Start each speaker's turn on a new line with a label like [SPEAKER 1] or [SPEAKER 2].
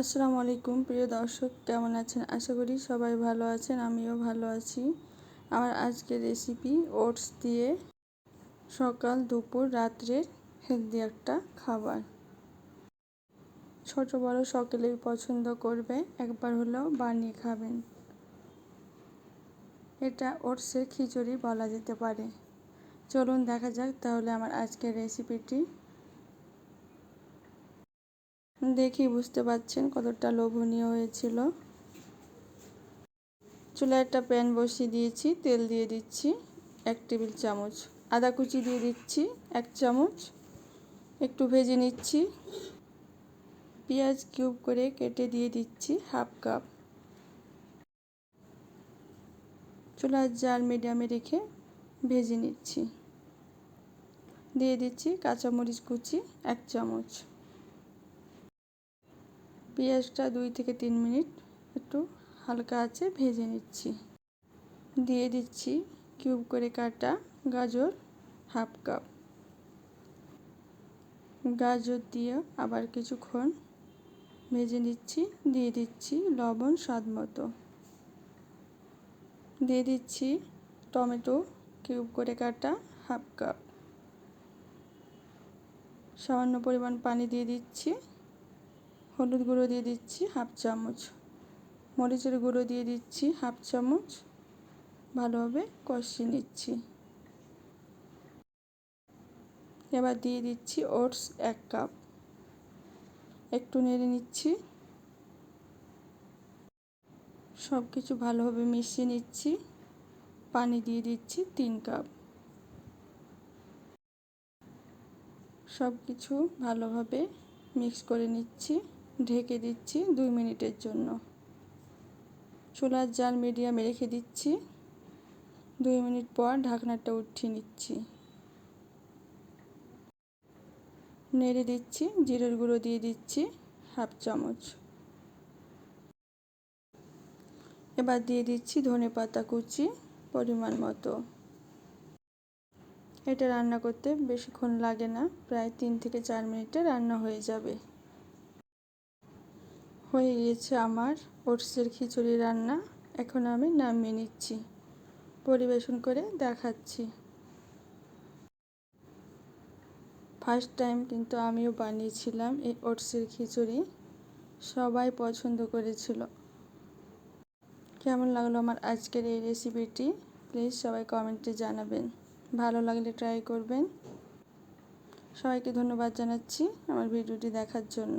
[SPEAKER 1] আসসালামু আলাইকুম, প্রিয় দর্শক, কেমন আছেন? আশা করি সবাই ভালো আছেন, আমিও ভালো আছি। আমার আজকের রেসিপি ওটস দিয়ে সকাল, দুপুর, রাত্রের হেলদি একটা খাবার। ছোট, বড় সকলেই পছন্দ করবে, একবার হলেও বানিয়ে খাবেন। এটা ওটসের খিচুড়ি বলা যেতে পারে। চলুন দেখা যাক তাহলে আমার আজকের রেসিপিটি দেখি, বুঝতে পারছেন কতটা লোভনীয় হয়েছিল। চুলায় একটা প্যান বসিয়ে দিয়েছি, তেল দিয়ে দিচ্ছি, এক টেবিল চামচ আদা কুচি দিয়ে দিচ্ছি, এক চামচ একটু ভেজে নিচ্ছি। পেঁয়াজ কিউব করে কেটে দিয়ে দিচ্ছি হাফ কাপ। চুলার জাল মিডিয়ামে রেখে ভেজে নিচ্ছি। দিয়ে দিচ্ছি কাঁচামরিচ কুচি, এক চামচ। পেঁয়াজটা দুই থেকে তিন মিনিট একটু হালকা আছে ভেজে নিচ্ছি। দিয়ে দিচ্ছি কিউব করে কাটা গাজর হাফ কাপ। গাজর দিয়ে আবার কিছুক্ষণ ভেজে নিচ্ছি, দিয়ে দিচ্ছি লবণ স্বাদ মতো। দিয়ে দিচ্ছি টমেটো কিউব করে কাটা হাফ কাপ। সামান্য পরিমাণ পানি দিয়ে দিচ্ছি। হলুদ গুঁড়ো দিয়ে দিচ্ছি হাফ চামচ, মরিচের গুঁড়ো দিয়ে দিচ্ছি হাফ চামচ, ভালোভাবে কষিয়ে নিচ্ছি। এবার দিয়ে দিচ্ছি ওটস এক কাপ, একটু নেড়ে নিচ্ছি। সব কিছু ভালোভাবে মিশিয়ে নিচ্ছি, পানি দিয়ে দিচ্ছি তিন কাপ। সব কিছু ভালোভাবে মিক্স করে নিচ্ছি। ঢেকে দিচ্ছি দুই মিনিটের জন্য। চুলার জাল মিডিয়ামে রেখে দিচ্ছি। দুই মিনিট পর ঢাকনাটা উঠিয়ে নিচ্ছি। নেড়ে দিচ্ছি, জিরের গুঁড়ো দিয়ে দিচ্ছি হাফ চামচ। এবার দিয়ে দিচ্ছি ধনে পাতা কুচি পরিমাণ মতো। এটা রান্না করতে বেশিক্ষণ লাগে না, প্রায় তিন থেকে চার মিনিটে রান্না হয়ে যাবে। হয়ে গিয়েছে আমার ওটসের খিচুড়ি রান্না। এখন আমি নামিয়ে নিচ্ছি। পরিবেশন করে দেখাচ্ছি। ফার্স্ট টাইম কিন্তু আমিও বানিয়েছিলাম এই ওটসের খিচুড়ি। সবাই পছন্দ করেছিল। কেমন লাগল আমার আজকের এই রেসিপিটি প্লিজ সবাই কমেন্টে জানাবেন। ভালো লাগলে ট্রাই করবেন। সবাইকে ধন্যবাদ জানাচ্ছি আমার ভিডিওটি দেখার জন্য।